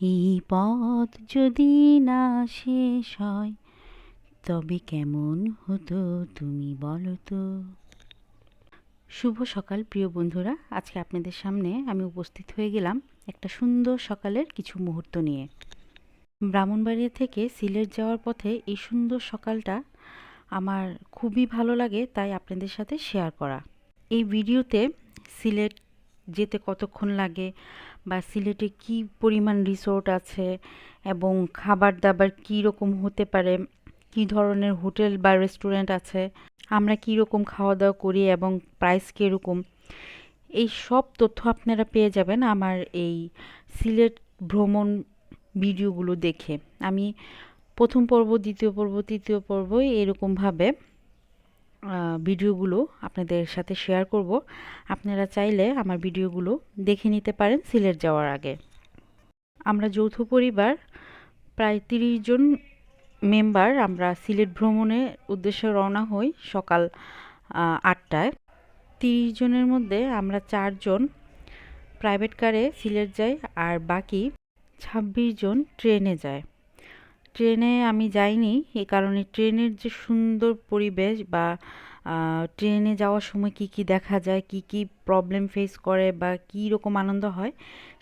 এই পথ যদি না শেষ হয়, তবে কেমন হতো তুমি বলো তো? শুভ সকাল প্রিয় বন্ধুরা। আজকে আপনাদের সামনে আমি উপস্থিত হয়ে গেলাম একটা সুন্দর সকালের কিছু মুহূর্ত নিয়ে। ব্রাহ্মণবাড়িয়া থেকে সিলেট যাওয়ার পথে এই সুন্দর সকালটা আমার খুবই ভালো লাগে, তাই আপনাদের সাথে শেয়ার করা। এই ভিডিওতে সিলেট যেতে কতক্ষণ লাগে বা সিলেটে কি পরিমাণ রিসোর্ট আছে এবং খাবার দাবার কী রকম হতে পারে? কী ধরনের হোটেল বা রেস্টুরেন্ট আছে? আমরা কী রকম খাওয়া দাওয়া করি এবং প্রাইস কীরকম? এই সব তথ্য আপনারা পেয়ে যাবেন আমার এই সিলেট ভ্রমণ ভিডিওগুলো দেখে। আমি প্রথম পর্ব, দ্বিতীয় পর্ব, তৃতীয় পর্ব এরকমভাবে ভিডিওগুলো আপনাদের সাথে শেয়ার করব। আপনারা চাইলে আমার ভিডিওগুলো দেখে নিতে পারেন সিলেট যাওয়ার আগে। আমরা যৌথ পরিবার, প্রায় তিরিশ জন মেম্বার আমরা সিলেট ভ্রমণের উদ্দেশ্যে রওনা হই সকাল আটটায়। তিরিশ জনের মধ্যে আমরা চারজন প্রাইভেট কারে সিলেট যাই আর বাকি ছাব্বিশ জন ট্রেনে যায়। ট্রেনে আমি যাইনি এই কারণে ট্রেনের যে সুন্দর পরিবেশ বা ট্রেনে যাওয়ার সময় কি কি দেখা যায়, কি কি প্রবলেম ফেস করে বা কী রকম আনন্দ হয়,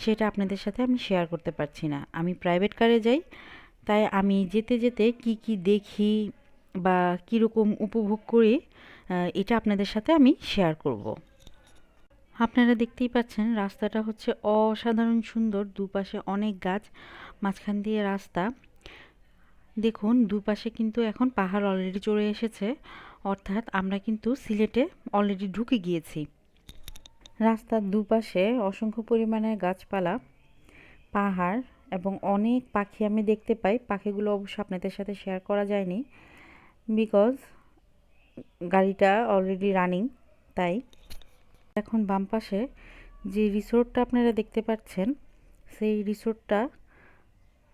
সেটা আপনাদের সাথে আমি শেয়ার করতে পারছি না। আমি প্রাইভেট কারে যাই, তাই আমি যেতে যেতে কি কি দেখি বা কীরকম উপভোগ করি এটা আপনাদের সাথে আমি শেয়ার করব। আপনারা দেখতেই পাচ্ছেন রাস্তাটা হচ্ছে অসাধারণ সুন্দর, দুপাশে অনেক গাছ, মাঝখান দিয়ে রাস্তা। দেখুন, দুপাশে কিন্তু এখন পাহাড় অলরেডি চড়ে এসেছে। অর্থাৎ আমরা কিন্তু সিলেটে অলরেডি ঢুকে গিয়েছি। রাস্তার দুপাশে অসংখ্য পরিমাণে গাছপালা, পাহাড় এবং অনেক পাখি আমি দেখতে পাই। পাখিগুলো অবশ্য আপনাদের সাথে শেয়ার করা যায়নি বিকজ গাড়িটা অলরেডি রানিং তাই। এখন বাম পাশে যে রিসোর্টটা আপনারা দেখতে পাচ্ছেন, সেই রিসোর্টটা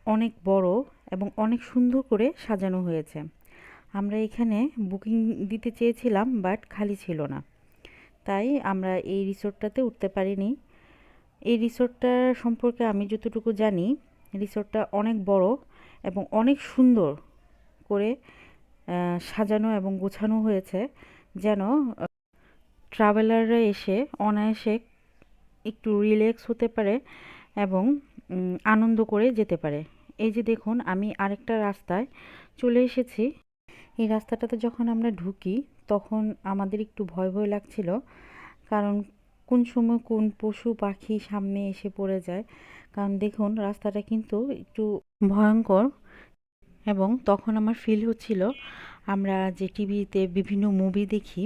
অনেক বড়। এবং অনেক সুন্দর করে সাজানো হয়েছে। আমরা এখানে বুকিং দিতে চেয়েছিলাম, বাট খালি ছিল না। তাই আমরা এই রিসোর্টটাতে উঠতে পারিনি। এই রিসোর্টটা সম্পর্কে আমি যতটুকু জানি, রিসোর্টটা অনেক বড় এবং অনেক সুন্দর করে সাজানো এবং গোছানো হয়েছে যেন ট্রাভেলাররা এসে অনায়াসে একটু রিল্যাক্স হতে পারে এবং আনন্দ করে যেতে পারে। এই যে দেখুন, আমি আরেকটা রাস্তায় চলে এসেছি। এই রাস্তাটাতে যখন আমরা ঢুকি, তখন আমাদের একটু ভয় ভয় লাগছিল। কারণ কোন সময় কোন পশু পাখি সামনে এসে পড়ে যায়। কারণ দেখুন, রাস্তাটা কিন্তু একটু ভয়ঙ্কর এবং তখন আমার ফিল হচ্ছিল। আমরা যে টিভিতে বিভিন্ন মুভি দেখি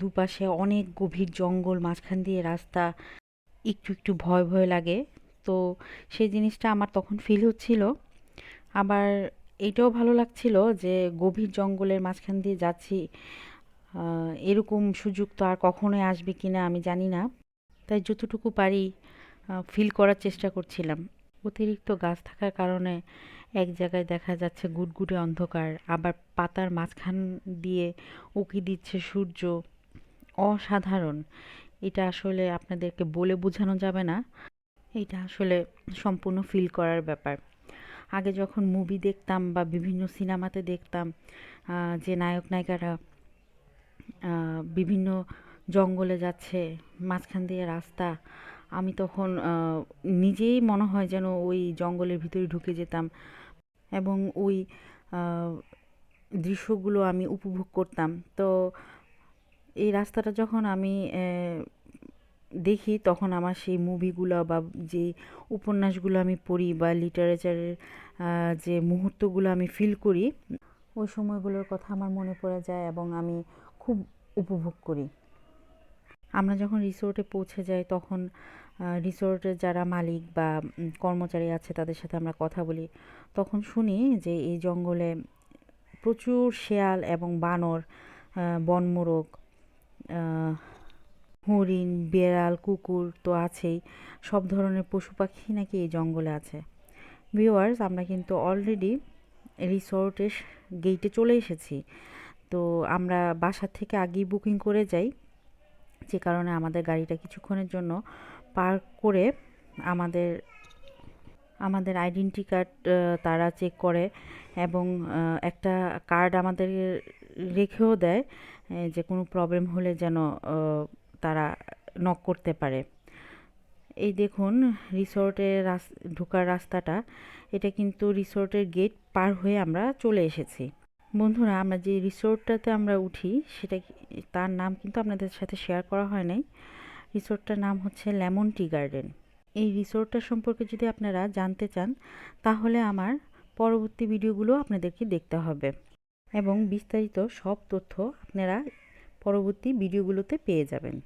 দুপাশে অনেক গভীর জঙ্গল, মাঝখান দিয়ে রাস্তা, একটু একটু ভয় ভয় লাগে। তো সেই জিনিসটা আমার তখন ফিল হচ্ছিল। আবার এটাও ভালো লাগছিল যে গভীর জঙ্গলের মাঝখান দিয়ে যাচ্ছি এরকম সুযোগ তো আর কখনোই আসবে কি না আমি জানি না। তাই যতটুকু পারি ফিল করার চেষ্টা করছিলাম। অতিরিক্ত গাছ থাকার কারণে এক জায়গায় দেখা যাচ্ছে গুটগুটে অন্ধকার, আবার পাতার মাঝখান দিয়ে উকি দিচ্ছে সূর্য। অসাধারণ। এটা আসলে আপনাদেরকে বলে বোঝানো যাবে না। এটা আসলে সম্পূর্ণ ফিল করার ব্যাপার। আগে যখন মুভি দেখতাম বা বিভিন্ন সিনেমাতে দেখতাম যে নায়ক নায়িকারা বিভিন্ন জঙ্গলে যাচ্ছে, মাঝখান দিয়ে রাস্তা, আমি তখন নিজেই মনে হয় যেন ওই জঙ্গলের ভিতরে ঢুকে যেতাম এবং ওই দৃশ্যগুলো আমি উপভোগ করতাম। তো এই রাস্তাটা যখন আমি দেখি তখন আমার সেই মুভিগুলো বা যে উপন্যাসগুলো আমি পড়ি বা লিটারেচারের যে মুহূর্তগুলো আমি ফিল করি, ওই সময়গুলোর কথা আমার মনে পড়ে যায় এবং আমি খুব উপভোগ করি। আমরা যখন রিসোর্টে পৌঁছে যাই তখন রিসোর্টের যারা মালিক বা কর্মচারী আছে তাদের সাথে আমরা কথা বলি। তখন শুনি যে এই জঙ্গলে প্রচুর শেয়াল এবং বানর বনমোরগ হরিণ, বেড়াল, কুকুর তো আছেই। সব ধরনের পশু পাখি নাকি এই জঙ্গলে আছে। ভিওয়ার্স আমরা কিন্তু অলরেডি রিসোর্টের গেইটে চলে এসেছি। তো আমরা বাসা থেকে আগেই বুকিং করে যাই। যে কারণে আমাদের গাড়িটা কিছুক্ষণের জন্য পার্ক করে আমাদের আমাদের আইডেন্টি কার্ড তারা চেক করে এবং একটা কার্ড আমাদের রেখেও দেয় যে কোনো প্রবলেম হলে যেন তারা নক করতে পারে। এই দেখুন রিসোর্টের রাস, ঢোকার রাস্তাটা, এটা কিন্তু রিসোর্টের গেট পার হয়ে আমরা চলে এসেছি। বন্ধুরা, আমরা যে রিসোর্টটাতে আমরা উঠি, সেটা তার নাম কিন্তু আপনাদের সাথে শেয়ার করা হয় নাই। রিসোর্টটার নাম হচ্ছে লেমন টি গার্ডেন এই রিসোর্টটা সম্পর্কে যদি আপনারা জানতে চান, তাহলে আমার পরবর্তী ভিডিওগুলো আপনাদেরকে দেখতে হবে। এবং বিস্তারিত সব তথ্য আপনারা পরবর্তী ভিডিওগুলোতে পেয়ে যাবেন।